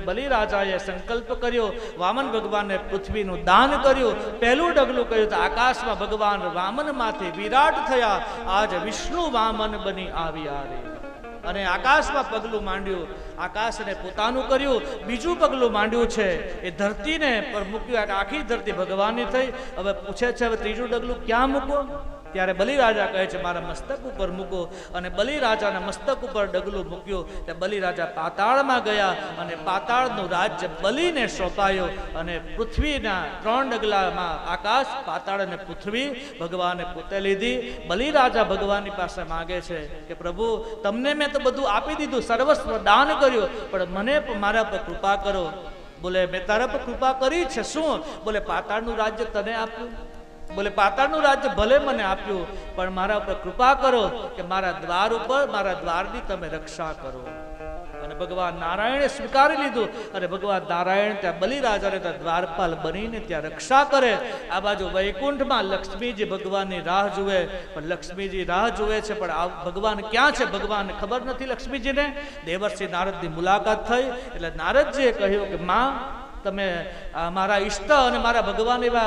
છે. બલિરાજાએ સંકલ્પ કર્યો, વામન ભગવાનને પૃથ્વીનું દાન કર્યું. પહેલું ડગલું કર્યું તો આકાશમાં ભગવાન વામનમાંથી વિરાટ થયા. આજ વિષ્ણુ વામન બની આવ્યા રે અને આકાશમાં પગલું માંડ્યું. આકાશને પોતાનું કર્યું. બીજું પગલું માંડ્યું છે. એ ધરતીને પર મૂક્યું. આખી ધરતી ભગવાનની થઈ. હવે પૂછે છે, હવે ત્રીજું ડગલું ક્યાં મૂકો ત્યારે બલિરાજા કહે છે, મારા મસ્તક ઉપર મૂકો. અને બલિરાજાના મસ્તક ઉપર ડગલું મૂક્યું તે બલિરાજા પાતાળમાં ગયા અને પાતાળનું રાજ્ય બલિને સોંપાયો અને પૃથ્વીના ત્રણ ડગલામાં આકાશ, પાતાળ અને પૃથ્વી ભગવાને પોતે લીધી. બલિરાજા ભગવાનની પાસે માગે છે કે, પ્રભુ, તમને મેં તો બધું આપી દીધું સર્વસ્વ દાન કર્યું, પણ મને મારા પર કૃપા કરો. બોલે, મેં તારા પર કૃપા કરી છે, શું? બોલે, પાતાળનું રાજ્ય તને આપ્યું. બોલે, પાતાળનું રાજ્ય ભલે મને આપ્યું, પણ મારા ઉપર કૃપા કરો કે મારા દ્વાર ઉપર, મારા દ્વારની તમે રક્ષા કરો. અને ભગવાન નારાયણે સ્વીકારી લીધું. અને ભગવાન નારાયણ ત્યાં બલિરાજાને ત્યાં દ્વારપાલ બનીને ત્યાં રક્ષા કરે. આ બાજુ વૈકુંઠમાં લક્ષ્મીજી ભગવાનની રાહ જુએ. પણ લક્ષ્મીજી રાહ જુએ છે, પણ આ ભગવાન ક્યાં છે? ભગવાનને ખબર નથી લક્ષ્મીજીને. દેવર્ષિ નારદની મુલાકાત થઈ. એટલે નારદજીએ કહ્યું કે, માં, તમે મારા ઈષ્ટ અને મારા ભગવાન એવા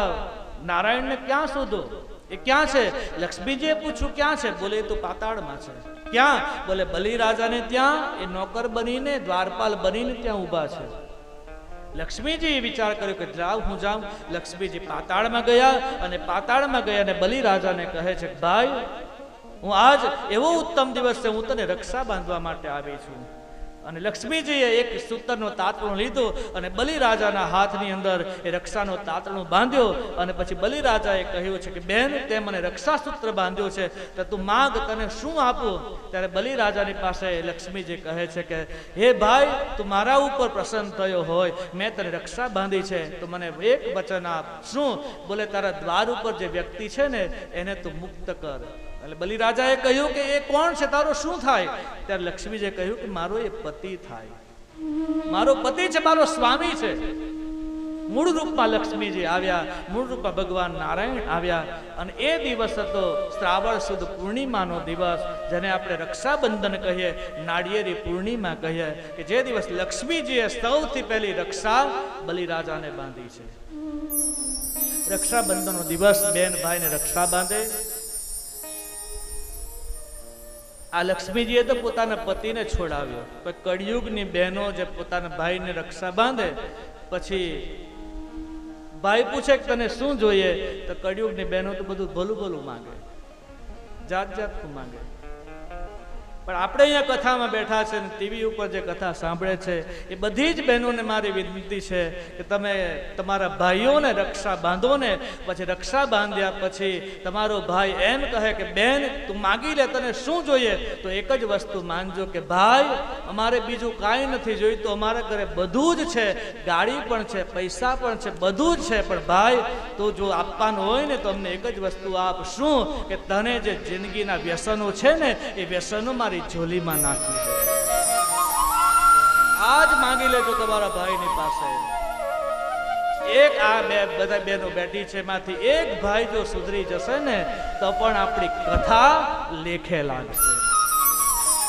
નારાયણને ક્યાં શોધો? એ ક્યાં છે? લક્ષ્મીજીએ પૂછ્યું, ક્યાં છે? બોલે, એ તો પાતાળમાં છે. ક્યાં? બોલે, બલિરાજાને ત્યાં, એ નોકર બનીને, દ્વારપાલ બનીને ત્યાં ઊભા છે. લક્ષ્મીજીએ વિચાર કર્યો કે જાવ હું જાઉં. લક્ષ્મીજી પાતાળમાં ગયા અને પાતાળમાં ગયા અને બલિરાજાને કહે છે ભાઈ, હું આજ એવો ઉત્તમ દિવસ છે, હું તને રક્ષા બાંધવા માટે આવી છું. અને લક્ષ્મીજીએ એક સૂતરનો તાતણું લીધું અને બલિરાજાના હાથની અંદર એ રક્ષાનો તાતણું બાંધ્યો અને પછી બલિરાજાએ કહ્યું છે કે, બેન, તે મને રક્ષા સૂત્ર બાંધ્યું છે, તો તું માગ તને શું આપું? ત્યારે બલિરાજાની પાસે લક્ષ્મીજી કહે છે કે, હે ભાઈ, તું મારા ઉપર પ્રસન્ન થયો હોય, મેં તને રક્ષા બાંધી છે, તો મને એક વચન આપ. શું? બોલે, તારા દ્વાર ઉપર જે વ્યક્તિ છે ને, એને તું મુક્ત કર. એટલે બલિરાજાએ કહ્યું કે એ કોણ છે? તારો શું થાય? ત્યારે લક્ષ્મીજીએ કહ્યું કે મારો એ પતિ થાય. મારો પતિ છે, મારો સ્વામી છે. મૂળ રૂપમાં લક્ષ્મીજી આવ્યા, મૂળ રૂપમાં ભગવાન નારાયણ આવ્યા અને એ દિવસ હતો શ્રાવણ સુદ પૂર્ણિમાનો દિવસ, જેને આપણે રક્ષાબંધન કહીએ, નાળિયેરી પૂર્ણિમા કહીએ, કે જે દિવસ લક્ષ્મીજીએ સૌથી પહેલી રક્ષા બલિરાજાને બાંધી છે. રક્ષાબંધનનો દિવસ બેન ભાઈને રક્ષા બાંધે આ લક્ષ્મીજીએ તો પોતાના પતિને છોડાવ્યો. પણ કળિયુગની બહેનો જે પોતાના ભાઈને રક્ષા બાંધે, પછી ભાઈ પૂછે કે તને શું જોઈએ, તો કળિયુગની બહેનો તો બધું ભલું ભલું માંગે. જાત જાતનું માંગે. પણ આપણે અહીંયા કથામાં બેઠા છે ને ટીવી ઉપર જે કથા સાંભળે છે, એ બધી જ બહેનોને મારી વિનંતી છે કે તમે તમારા ભાઈઓને રક્ષા બાંધો ને પછી રક્ષા બાંધ્યા પછી તમારો ભાઈ એમ કહે કે, બેન, તું માગી લે, તને શું જોઈએ? તો એક જ વસ્તુ માનજો કે, ભાઈ, અમારે બીજું કાંઈ નથી જોઈતું, અમારા ઘરે બધું જ છે, ગાડી પણ છે, પૈસા પણ છે, બધું જ છે, પણ ભાઈ, તું જો આપવાનું હોય ને તો અમને એક જ વસ્તુ આપ શું કે તને જે જિંદગીના વ્યસનો છે ને, એ વ્યસનો મારી ઝોલીમાં નાખી દે. આજ માંગી લેજો તમારા ભાઈની પાસે. એક આ બે બધા બેનો બેટી છે માંથી એક ભાઈ જો સુધરી જશે ને, તો પણ આપણી કથા લેખે લાગશે.